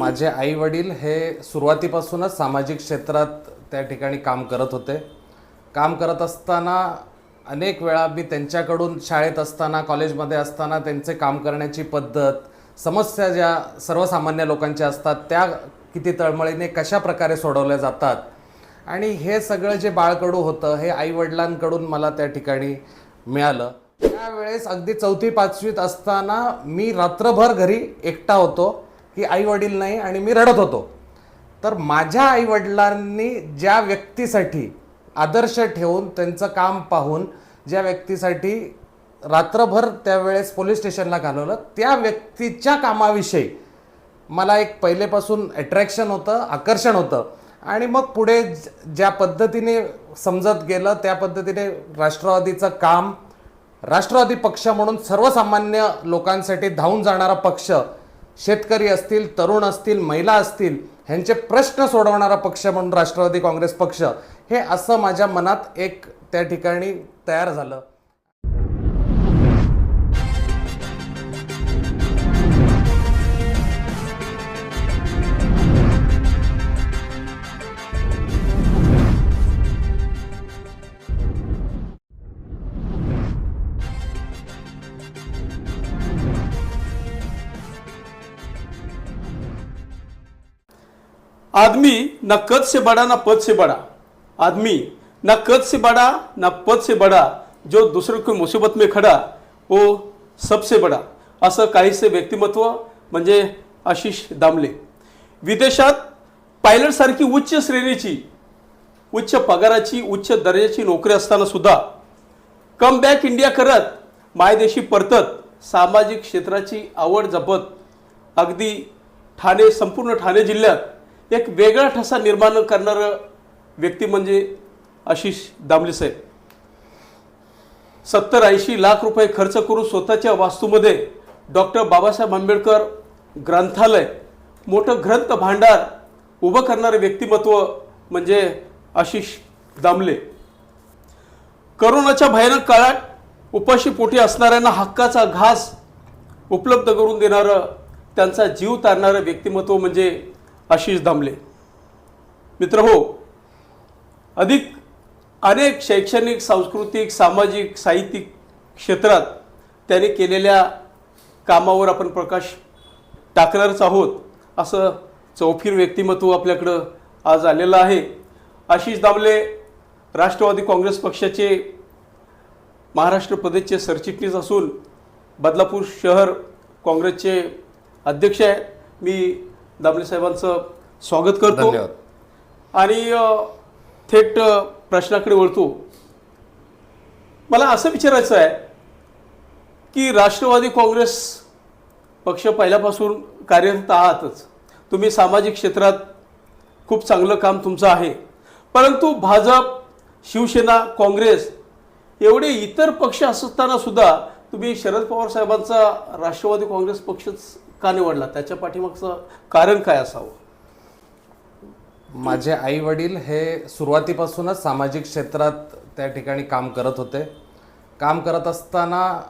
माझे आई वडील हे सुरुवातीपासूनच सामाजिक क्षेत्रात त्या ठिकाणी काम करत होते. काम करत असताना अनेक वेळा मी त्यांच्याकडून शाळेत असताना कॉलेजमध्ये असताना त्यांचे काम करण्याची पद्धत समस्या ज्या सर्वसामान्य लोकांच्या असतात त्या किती तळमळीने कशा प्रकारे सोडवल्या जातात आणि हे सगळं जे बाळकडू होतं हे आईवडिलांकडून मला त्या ठिकाणी मिळालं. त्यावेळेस अगदी चौथी पाचवीत असताना मी रात्रभर घरी एकटा होतो. की आई वडील नाही आणि मी रडत होतो. तर माझ्या आईवडिलांनी ज्या व्यक्तीसाठी आदर्श ठेवून त्यांचं काम पाहून ज्या व्यक्तीसाठी रात्रभर त्यावेळेस पोलीस स्टेशनला घालवलं त्या व्यक्तीच्या कामाविषयी मला एक पहिलेपासून अट्रॅक्शन होतं आकर्षण होतं. आणि मग पुढे ज- ज्या पद्धतीने समजत गेलं त्या पद्धतीने राष्ट्रवादीचं काम राष्ट्रवादी पक्ष म्हणून सर्वसामान्य लोकांसाठी धावून जाणारा पक्ष शेतकरी असतील तरुण असतील महिला असतील ह्यांचे प्रश्न सोडवणारा पक्ष म्हणून राष्ट्रवादी काँग्रेस पक्ष हे असं माझ्या मनात एक त्या ठिकाणी तयार झालं. आदमी न कद से बड़ा ना पद से बड़ा। आदमी न कद से बड़ा न पद से बड़ा जो दुसरे की मुसीबत में खडा वो सबसे बडा। असं काहीसे व्यक्तिमत्व म्हणजे आशिष दामले। विदेशात पायलटसारखी उच्च श्रेणीची उच्च पगाराची उच्च दर्जाची नोकरी असताना सुद्धा कम बॅक इंडिया करत मायदेशी परतत सामाजिक क्षेत्राची आवड जपत अगदी ठाणे संपूर्ण ठाणे जिल्ह्यात एक वेगळा ठसा निर्माण करणारं व्यक्ती म्हणजे आशिष दामले साहेब. सत्तर ऐंशी लाख रुपये खर्च करून स्वतःच्या वास्तूमध्ये डॉक्टर बाबासाहेब आंबेडकर ग्रंथालय मोठं ग्रंथ भांडार उभं करणारं व्यक्तिमत्व म्हणजे आशिष दामले. करोनाच्या भयानक काळात उपाशी पोटी असणाऱ्यांना हक्काचा घास उपलब्ध करून देणारं त्यांचा जीव तारणारं व्यक्तिमत्व म्हणजे आशिष दामले. मित्र हो अधिक अनेक शैक्षणिक सांस्कृतिक सामाजिक साहित्यिक क्षेत्रात त्याने केलेल्या कामावर आपण प्रकाश टाकणारच आहोत असं चौफीर व्यक्तिमत्व आपल्याकडं आज आलेलं आहे. आशिष दामले राष्ट्रवादी काँग्रेस पक्षाचे महाराष्ट्र प्रदेशचे सरचिटणीस असून बदलापूर शहर काँग्रेसचे अध्यक्ष आहे. मी दामले साहेबांचं स्वागत करतो. आणि थेट प्रश्नाकडे वळतो. मला असं विचारायचं आहे की राष्ट्रवादी काँग्रेस पक्ष पहिल्यापासून कार्यरत आहातच. तुम्ही सामाजिक क्षेत्रात खूप चांगलं काम तुमचं आहे. परंतु भाजप शिवसेना काँग्रेस एवढे इतर पक्ष असताना सुद्धा तुम्ही शरद पवार साहेबांचा राष्ट्रवादी काँग्रेस पक्षच का निवडला? त्याच्या पाठीमागचं कारण काय असावं? माझे आई वडील हे सुरुवातीपासूनच सामाजिक क्षेत्रात त्या ठिकाणी काम करत होते. काम करत असताना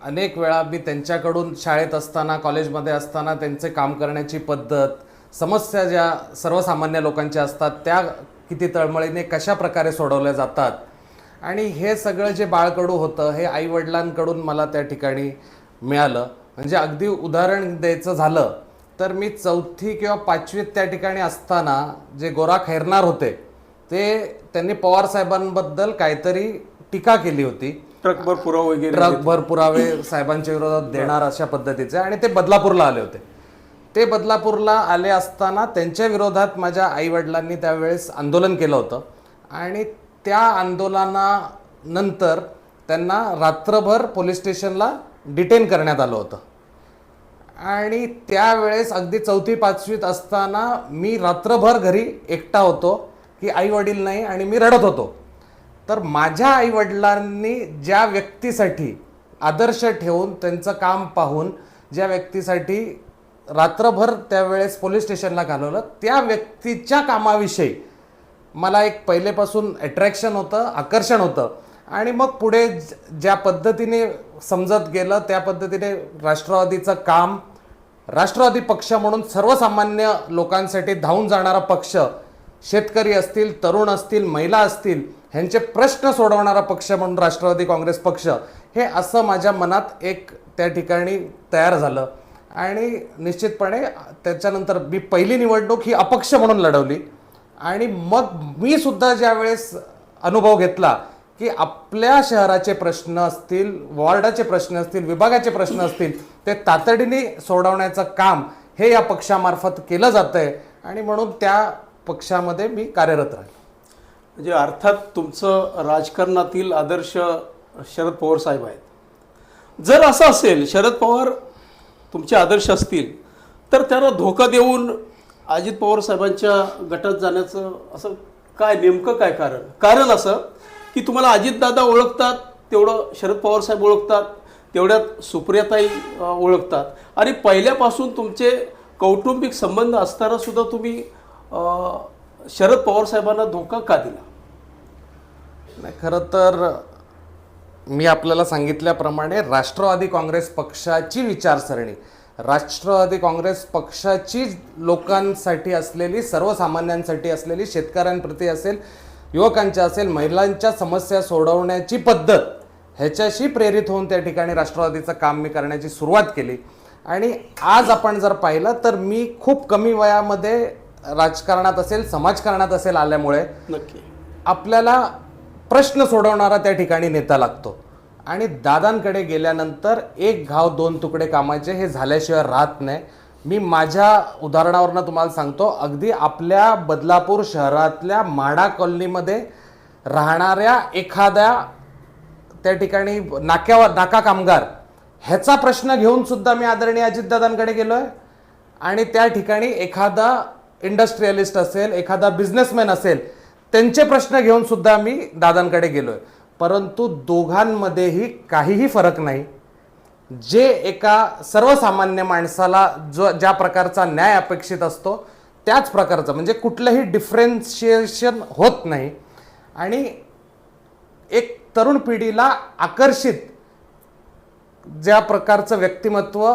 अनेक वेळा मी त्यांच्याकडून शाळेत असताना कॉलेजमध्ये असताना त्यांचे काम करण्याची पद्धत समस्या ज्या सर्वसामान्य लोकांच्या असतात त्या किती तळमळीने कशा प्रकारे सोडवल्या जातात? आणि हे सगळं जे बाळकडू होतं हे आईवडिलांकडून मला त्या ठिकाणी मिळालं. म्हणजे अगदी उदाहरण द्यायचं झालं तर मी चौथी किंवा पाचवीत त्या ठिकाणी असताना जे गोरा खैरनार होते ते त्यांनी पवार साहेबांबद्दल काहीतरी टीका केली होती. ट्रकभर पुरावा वगैरे ट्रकभर पुरावे साहेबांच्या विरोधात देणार अशा पद्धतीचे आणि ते बदलापूरला आले होते. ते बदलापूरला आले असताना त्यांच्या विरोधात माझ्या आईवडिलांनी त्यावेळेस आंदोलन केलं होतं आणि त्या आंदोलनानंतर त्यांना रात्रभर पोलीस स्टेशनला डिटेन करण्यात आलं होतं. आणि त्यावेळेस अगदी चौथी पाचवीत असताना मी रात्रभर घरी एकटा होतो की आई वडील नाही आणि मी रडत होतो. तर माझ्या आईवडिलांनी ज्या व्यक्तीसाठी आदर्श ठेवून त्यांचं काम पाहून ज्या व्यक्तीसाठी रात्रभर त्यावेळेस पोलीस स्टेशनला घालवलं त्या व्यक्तीच्या कामाविषयी मला एक पहिलेपासून अट्रॅक्शन होतं आकर्षण होतं. आणि मग पुढे ज- ज्या पद्धतीने समजत गेलं त्या पद्धतीने राष्ट्रवादीचं काम राष्ट्रवादी पक्ष म्हणून सर्वसामान्य लोकांसाठी धावून जाणारा पक्ष शेतकरी असतील तरुण असतील महिला असतील ह्यांचे प्रश्न सोडवणारा पक्ष म्हणून राष्ट्रवादी काँग्रेस पक्ष हे असं माझ्या मनात एक त्या ठिकाणी तयार झालं. आणि निश्चितपणे त्याच्यानंतर मी पहिली निवडणूक ही अपक्ष म्हणून लढवली. आणि मग मी सुद्धा ज्यावेळेस अनुभव घेतला की आपल्या शहराचे प्रश्न असतील वॉर्डाचे प्रश्न असतील विभागाचे प्रश्न असतील ते तातडीने सोडवण्याचं काम हे या पक्षामार्फत केलं जातं आहे आणि म्हणून त्या पक्षामध्ये मी कार्यरत राहील म्हणजे अर्थात तुमचं राजकारणातील आदर्श शरद पवार साहेब आहेत. जर असं असेल शरद पवार तुमचे आदर्श असतील तर त्यांना धोका देऊन अजित पवार साहेबांच्या गटात जाण्याचं असं काय नेमकं काय कारण? कारण असं की तुम्हाला अजितदादा ओळखतात तेवढं शरद पवार साहेब ओळखतात तेवढ्यात सुप्रियाताई ओळखतात. आणि पहिल्यापासून तुमचे कौटुंबिक संबंध असताना सुद्धा तुम्ही शरद पवार साहेबांना धोका का दिला? नाही खरं तर मी आपल्याला सांगितल्याप्रमाणे राष्ट्रवादी काँग्रेस पक्षाची विचारसरणी राष्ट्रवादी काँग्रेस पक्षाची लोकांसाठी असलेली सर्वसामान्यांसाठी असलेली शेतकऱ्यांप्रती असेल युवकांच्या असेल महिलांच्या समस्या सोडवण्याची पद्धत ह्याच्याशी प्रेरित होऊन त्या ठिकाणी राष्ट्रवादीचं काम मी करण्याची सुरुवात केली. आणि आज आपण जर पाहिलं तर मी खूप कमी वयामध्ये राजकारणात असेल समाजकारणात असेल आल्यामुळे नक्की. आपल्याला प्रश्न सोडवणारा त्या ठिकाणी नेता लागतो. आणि दादांकडे गेल्यानंतर एक घाव दोन तुकडे कामाचे हे झाल्याशिवाय राहत नाही. मी माझ्या उदाहरणावरनं तुम्हाला सांगतो अगदी आपल्या बदलापूर शहरातल्या माडा कॉलनीमध्ये राहणाऱ्या एखाद्या त्या ठिकाणी नाक्यावर नाका कामगार ह्याचा प्रश्न घेऊन सुद्धा मी आदरणीय अजितदादांकडे आहे आणि त्या ठिकाणी एखादा इंडस्ट्रियलिस्ट असेल एखादा बिझनेसमॅन असेल त्यांचे प्रश्न घेऊन सुद्धा मी दादांकडे गेलो आहे परंतु दोघांमध्येही काहीही फरक नाही. जे एका सर्वसामान्य माणसाला जो ज्या प्रकारचा न्याय अपेक्षित असतो त्याच प्रकारचा म्हणजे कुठलंही डिफरेन्शिएशन होत नाही. आणि एक तरुण पिढीला आकर्षित ज्या प्रकारचं व्यक्तिमत्व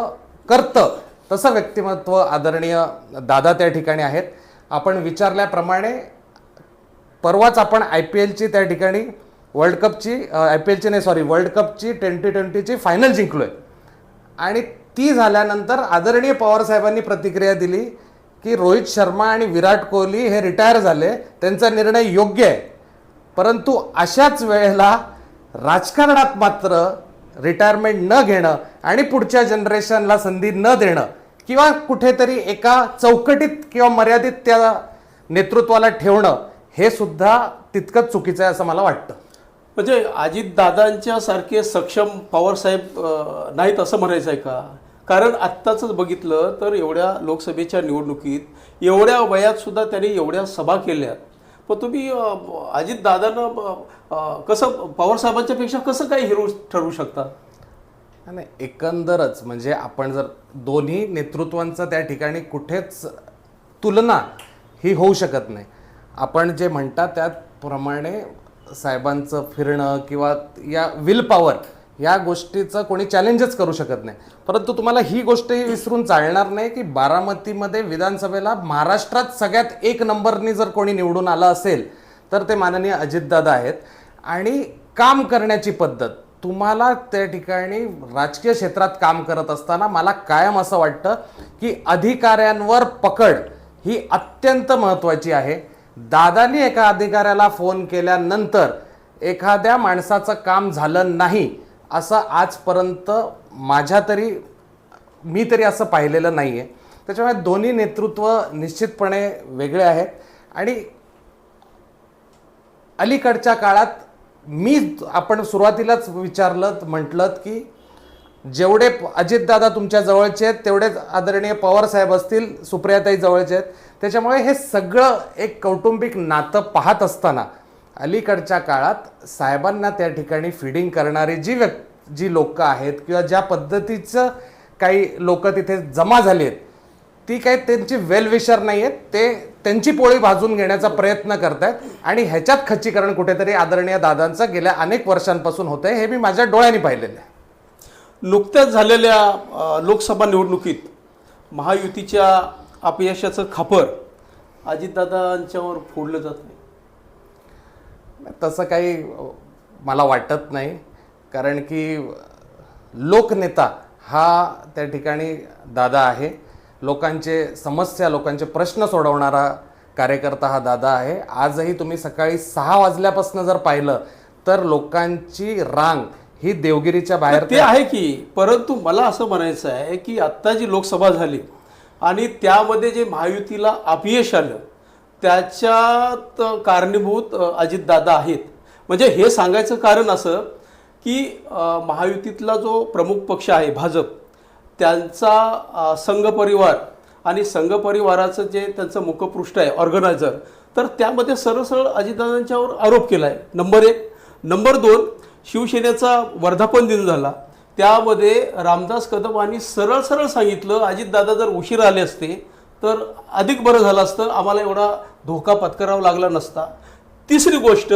करतं तसं व्यक्तिमत्व आदरणीय दादा त्या ठिकाणी आहेत. आपण विचारल्याप्रमाणे परवाच आपण आय पी एलची त्या ठिकाणी वर्ल्ड कपची आय पी एलची नाही सॉरी वर्ल्ड कपची ट्वेंटी ट्वेंटीची फायनल जिंकलो आहे आणि ती झाल्यानंतर आदरणीय पवार साहेबांनी प्रतिक्रिया दिली की रोहित शर्मा आणि विराट कोहली हे रिटायर झाले त्यांचा निर्णय योग्य आहे. परंतु अशाच वेळेला राजकारणात मात्र रिटायरमेंट न घेणं आणि पुढच्या जनरेशनला संधी न देणं किंवा कुठेतरी एका चौकटीत किंवा मर्यादित त्या नेतृत्वाला ठेवणं हे सुद्धा तितकंच चुकीचं आहे असं मला वाटतं. म्हणजे अजितदादांच्या सारखे सक्षम पवारसाहेब नाहीत असं म्हणायचं आहे का? कारण आत्ताच बघितलं तर एवढ्या लोकसभेच्या निवडणुकीत एवढ्या वयातसुद्धा त्यांनी एवढ्या सभा केल्यात पण तुम्ही अ, अजितदादांना कसं पवारसाहेबांच्या पेक्षा कसं काय हिरो ठरवू शकता? नाही एकंदरच म्हणजे आपण जर दोन्ही नेतृत्वांचा त्या ठिकाणी कुठेच तुलना ही होऊ शकत नाही. आपण जे म्हणता त्याप्रमाणे साहेबांचं फिरणं किंवा या विल पॉवर या गोष्टीचं कोणी चॅलेंजच करू शकत नाही. परंतु तुम्हाला ही गोष्टही विसरून चालणार नाही की बारामतीमध्ये विधानसभेला महाराष्ट्रात सगळ्यात एक नंबरनी जर कोणी निवडून आलं असेल तर ते माननीय अजितदादा आहेत. आणि काम करण्याची पद्धत तुम्हाला त्या ठिकाणी राजकीय क्षेत्रात काम करत असताना मला कायम असं वाटतं की अधिकाऱ्यांवर पकड ही अत्यंत महत्त्वाची आहे. दादानी एका अधिकाऱ्याला फोन केल्यानंतर एखाद्या माणसाचं काम झालं नाही असं आजपर्यंत माझ्या तरी मी तरी असं पाहिलेलं नाही आहे त्याच्यामुळे दोन्ही नेतृत्व निश्चितपणे वेगळे आहेत. आणि अलीकडच्या काळात मी आपण सुरुवातीलाच विचारलं म्हटलं की जेवढे अजितदादा तुमच्या जवळचे आहेत तेवढेच आदरणीय पवार साहेब असतील सुप्रियाताई जवळचे आहेत. त्याच्यामुळे हे सगळं एक कौटुंबिक नातं पाहत असताना अलीकडच्या काळात साहेबांना त्या ठिकाणी फिडिंग करणारी जी व्यक् जी लोकं आहेत किंवा ज्या पद्धतीचं काही लोक तिथे जमा झाली आहेत ती काही त्यांची वेल विशर नाही आहेत ते त्यांची पोळी भाजून घेण्याचा प्रयत्न करत आहेत आणि ह्याच्यात खच्चीकरण कुठेतरी आदरणीय दादांचं गेल्या अनेक वर्षांपासून होतंय हे मी माझ्या डोळ्यांनी पाहिलेलं आहे. नुकत्याच झालेल्या लोकसभा निवडणुकीत महायुतीच्या अपयशाचं खापर अजितदादांच्यावर फोडलं जात नाही. तसं काही मला वाटत नाही कारण की लोकनेता हा त्या ठिकाणी दादा आहे. लोकांचे समस्या लोकांचे प्रश्न सोडवणारा कार्यकर्ता हा दादा आहे. आजही तुम्ही सकाळी सहा वाजल्यापासून जर पाहिलं तर लोकांची रांग ही देवगिरीच्या बाहेर ते आहे की परंतु मला असं म्हणायचं आहे की आत्ता जी लोकसभा झाली आणि त्यामध्ये जे महायुतीला अपयश आलं त्याच्यात कारणीभूत अजितदादा आहेत. म्हणजे हे सांगायचं कारण असं की महायुतीतला जो प्रमुख पक्ष आहे भाजप त्यांचा संघ परिवार आणि संघ परिवाराचं जे त्यांचं मुखपृष्ठ आहे ऑर्गनायझर तर त्यामध्ये सरळ सरळ अजितदादांच्यावर आरोप केला आहे नंबर एक. नंबर दोन शिवसेनेचा वर्धापन दिन झाला. त्यामध्ये रामदास कदम आणि सरळ सरळ सांगितलं अजितदादा जर उशीर आले असते तर अधिक बरं झालं असतं. आम्हाला एवढा धोका पत्करावा लागला नसता. तिसरी गोष्ट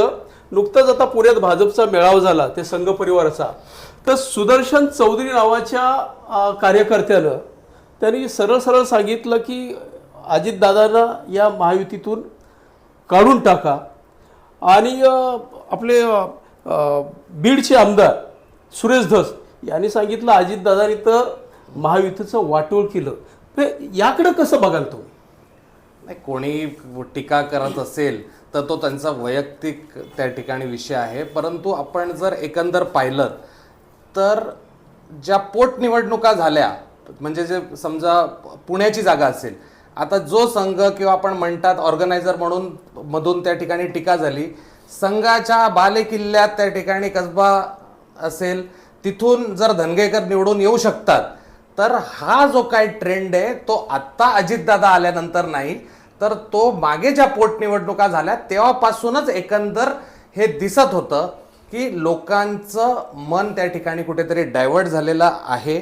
नुकताच आता पुण्यात भाजपचा मेळावा झाला ते संघ परिवाराचा. तर सुदर्शन चौधरी नावाच्या कार्यकर्त्यानं त्यांनी सरळ सरळ सांगितलं की अजितदादांना या महायुतीतून काढून टाका. आणि आपले बीडचे आमदार सुरेश धस यांनी सांगितलं अजितदादांनी तर महायुतीचं वाटोळ केलं. ते याकडं कसं बघाल तुम्ही? नाही कोणी टीका करत असेल तर तो त्यांचा वैयक्तिक त्या ठिकाणी विषय आहे. परंतु आपण जर एकंदर पाहिलं तर ज्या पोटनिवडणुका झाल्या म्हणजे जे समजा पुण्याची जागा असेल आता जो संघ किंवा आपण म्हणतात ऑर्गनायझर म्हणून मधून त्या ठिकाणी टीका झाली संघाच्या बालेकिल्ल्यात त्या ठिकाणी कसबा असेल तिथून जर धनगेकर निवडून येऊ शकतात तर हा जो काय ट्रेंड आहे तो आत्ता अजितदादा आल्यानंतर नाही तर तो मागे ज्या पोटनिवडणुका झाल्या तेव्हापासूनच एकंदर हे दिसत होतं की लोकांचं मन त्या ठिकाणी कुठेतरी डायव्हर्ट झालेलं आहे.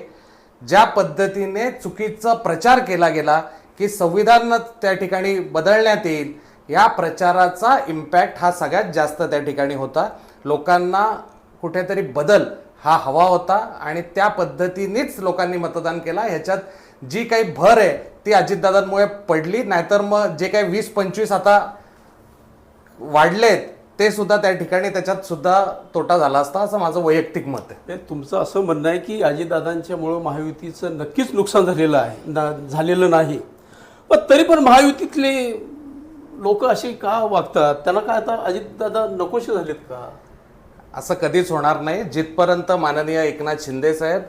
ज्या पद्धतीने चुकीचा प्रचार केला गेला की संविधान त्या ठिकाणी बदलण्यात येईल या प्रचाराचा इम्पॅक्ट हा सगळ्यात जास्त त्या ठिकाणी होता. लोकांना कुठेतरी बदल हा हवा होता आणि त्या पद्धतीनेच लोकांनी मतदान केला. ह्याच्यात जी काही भर आहे ती अजितदादांमुळे पडली. नाहीतर मग जे काही वीस पंचवीस आता वाढलेत ते सुद्धा त्या ठिकाणी त्याच्यात सुद्धा तोटा झाला असता असं माझं वैयक्तिक मत आहे. तुमचं असं म्हणणं आहे की अजितदादांच्यामुळं महायुतीचं नक्कीच नुकसान झालेलं आहे ना झालेलं नाही. पण तरी पण महायुतीतले लोक अशी का वागतात? त्यांना काय आता अजितदादा नकोशी झालेत का? असं कधीच होणार नाही. जिथपर्यंत माननीय एकनाथ शिंदे साहेब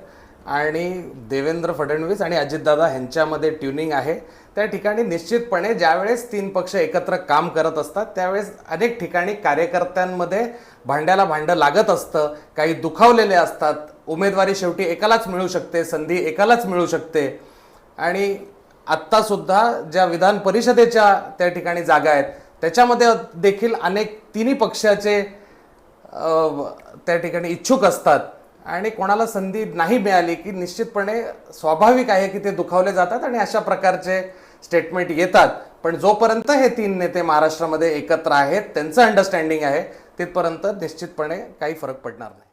आणि देवेंद्र फडणवीस आणि अजितदादा ह्यांच्यामध्ये ट्युनिंग आहे त्या ठिकाणी निश्चितपणे ज्यावेळेस तीन पक्ष एकत्र काम करत असतात त्यावेळेस अनेक ठिकाणी कार्यकर्त्यांमध्ये भांड्याला भांडं लागत असतं काही दुखावलेले असतात. उमेदवारी शेवटी एकालाच मिळू शकते संधी एकालाच मिळू शकते. आणि आत्तासुद्धा ज्या विधान परिषदेच्या त्या ठिकाणी जागा आहेत त्याच्यामध्ये देखील अनेक तिन्ही पक्षाचे त्या ठिकाणी इच्छुक असतात. आणि कोणाला संधी नाही मिळाली की निश्चितपणे स्वाभाविक आहे की ते दुखावले जातात आणि अशा प्रकारचे स्टेटमेंट येतात. पण जोपर्यंत हे तीन नेते महाराष्ट्रामध्ये एकत्र आहेत त्यांचं अंडरस्टँडिंग आहे तिथपर्यंत निश्चितपणे काही फरक पडणार नाही.